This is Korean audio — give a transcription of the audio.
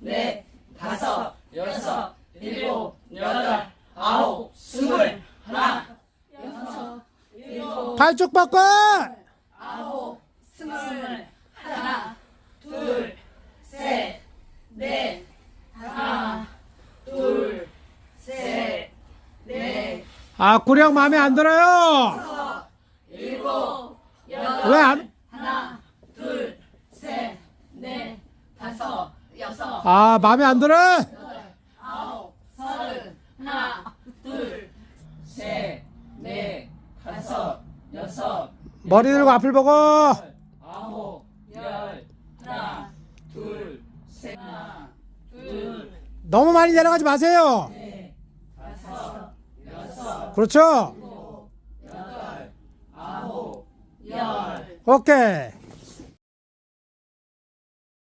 넷, 다섯, 여섯, 일곱, 여덟, 아홉, 스물, 하나, 여섯, 일곱, 발쪽 바꿔! 아홉, 스물, 하나, 둘, 셋, 넷, 하나, 둘, 셋, 넷, 아, 구령 마음에 안 들어요! 다섯, 일곱, 여덟, 왜 안, 아, 마음에 안 들어? 아홉, 서른, 하나, 둘, 셋, 넷, 다섯, 여섯, 머리 들고 앞을 보고! 아홉, 열, 하나, 둘, 셋, 하나, 둘, 너무 많이 내려가지 마세요! 넷, 다섯, 여섯, 그렇죠? 여덟, 아홉, 열. 오케이.